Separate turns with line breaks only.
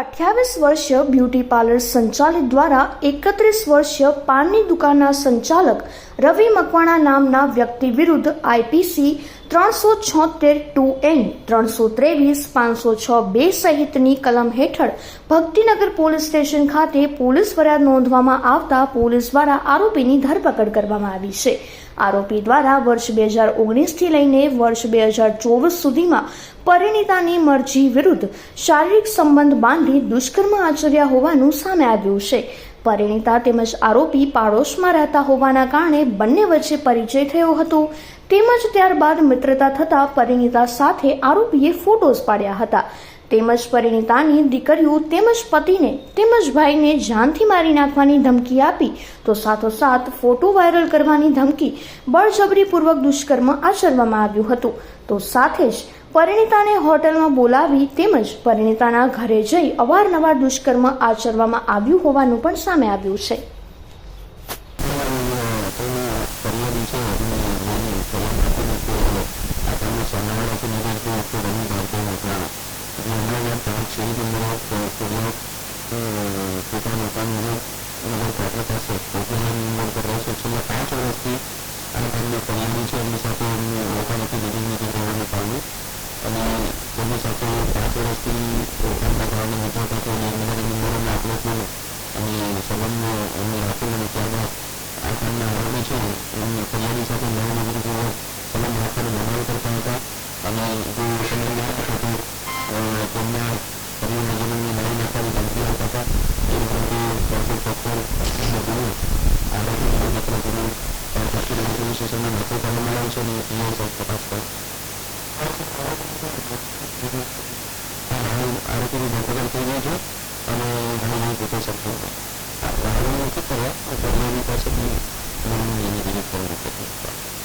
અઠ્યાવીસ વર્ષીય beauty parlour સંચાલિત દ્વારા એકત્રીસ વર્ષીય પાનની દુકાનના સંચાલક રવિ મકવાણા નામના વ્યક્તિ વિરુદ્ધ આઈપીસી ત્રણસો છોતેર ટુ એન, ત્રણસો ત્રેવીસ, પાંચસો છ બે સહિતની કલમ હેઠળ ભક્તિનગર પોલીસ સ્ટેશન ખાતે પોલીસ ફરિયાદ નોંધવામાં આવતા પોલીસ દ્વારા આરોપીની ધરપકડ કરવામાં આવી છે. આરોપી દ્વારા વર્ષ બે હજાર ઓગણીસથી લઈને વર્ષ બે હજાર ચોવીસ સુધીમાં પરિણીતાની મરજી વિરુદ્ધ શારીરિક સંબંધ બાંધી દુષ્કર્મ આચર્યા હોવાનું સામે આવ્યું છે. પરિણીતા તેમજ આરોપી પાડોશમાં રહેતા હોવાના કારણે બંને વચ્ચે પરિચય થયો હતો. તેમજ ત્યારબાદ મિત્રતા થતા પરિણીતા સાથે આરોપીએ ફોટોઝ પાડ્યા હતા. તેમજ પરિણીતાની દીકરીઓ તેમજ પતિને તેમજ ભાઈને જાનથી મારી નાખવાની ધમકી આપી તો સાથોસાથ ફોટો વાયરલ કરવાની ધમકી બળજબરીપૂર્વક દુષ્કર્મ આચરવામાં આવ્યું હતું. તો સાથે જ પરિણીતાને હોટલમાં બોલાવી તેમજ પરિણીતાના ઘરે જઈ અવારનવાર દુષ્કર્મ આચરવામાં આવ્યું હોવાનું પણ સામે આવ્યું છે.
પાંચ પાસે અને તેમની સાથે પાંચ વર્ષથી ઓળખાણના કારણે મિત્રતા થઈ અને એકબીજાના નંબરોને આપલે થયું અને સંબંધ એમને રાખેલો અને ત્યારબાદ આ કામના આરોપી છે એમને ફરિયાદી સાથે નવનગરીપૂર્વક સંબંધ રાખવાનો બનાવ કરતા હતા અને જો સંબંધ ના હતો તો તેમના પરિવાર નજીકની મારી નાખવાની ધમકી આપતા હતા એ ધમકી ત્રણસો સત્તર ગુનો આરોપીને પત્ર કરી પશ્ચિમ પોલીસ સ્ટેશનમાં દાખલ કરવામાં આવ્યો છે અને પીઆઈ સાહેબ તપાસ કરે આરોગ્યની ધરપકડ થઈ ગઈ છે અને ઘણી પોતે સક્ષમ છે વાહનો નથી કર્યા પરિણામી પાસેથી એની વિરુદ્ધ કરી